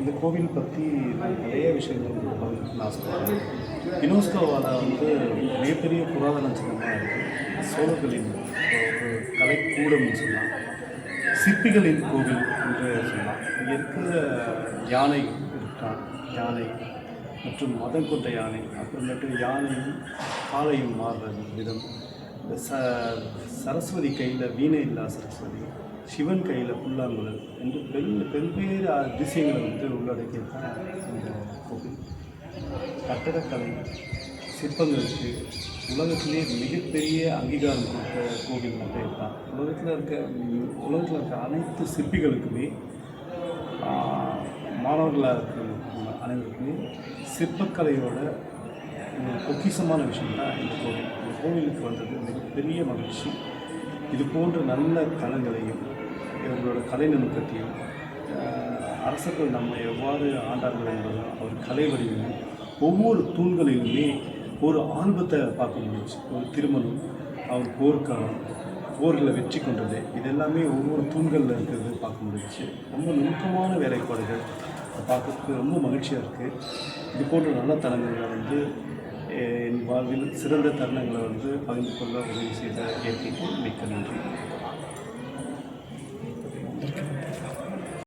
இந்த கோவில் பற்றி நான் நிறைய விஷயங்கள் உங்களுக்கு பகிர்ந்துக்கணும்னு யுனெஸ்கோவால் வந்து மிகப்பெரிய புராதன சின்னமாக இருக்குது சோழர்களின் ஒரு கலைக்கூடம்னு சொல்லலாம். சிற்பிகளின் கோவில் என்று சொல்லலாம். இங்கே இருக்கிற யானை இருக்கான் யானை மற்றும் மதம் கொண்ட யானை அப்புறமேட்டு யானையும் காலையும் மாறுற விதம். ச சரஸ்வதி கையில் வீணை இல்லா சரஸ்வதி? சிவன் கையில் புல்லாங்குழல் என்று பெரிய பெரும்பேறு அதிசயங்களை வந்து உள்ளடக்கியிருக்கான இந்த கோவில். கட்டடக்கலை சிற்பங்களுக்கு உலகத்திலே மிகப்பெரிய அங்கீகாரம் கொடுத்த கோவில் மட்டும் தான் உலகத்தில் இருக்க உலகத்தில் இருக்க அனைத்து சிற்பிகளுக்குமே மாணவர்களாக இருக்கிற அனைவருக்குமே சிற்பக்கலையோட ஒரு பொக்கிஷமான விஷயம். தான் இந்த கோவில் இந்த கோவிலுக்கு வந்தது மிகப்பெரிய மகிழ்ச்சி. இது போன்ற நல்ல கலங்களையும் இவர்களோட கலை நுணுக்கத்தையும் அரசர்கள் நம்ம எவ்வாறு ஆண்டார்கள் என்பதும் அவர் கலை வடிவமும் ஒவ்வொரு தூண்களிலுமே ஒரு ஆல்பத்தை பார்க்க முடிஞ்சுச்சு ஒரு திருமணம் அவர் போர்க்காலம் போரில் வெற்றி கொண்டது இதெல்லாமே ஒவ்வொரு தூண்களில் இருக்கிறது பார்க்க முடிஞ்சு. ரொம்ப நுணுக்கமான வேலைப்பாடுகள் பார்க்கறதுக்கு ரொம்ப மகிழ்ச்சியாக இருக்குது இது போன்ற நல்ல தலங்களில் வந்து என் வாழ்வில் சிறந்த தருணங்களை வந்து பகிர்ந்து கொள்ள உதவி செய்த இயற்கைக்கு மிக்க நன்றி.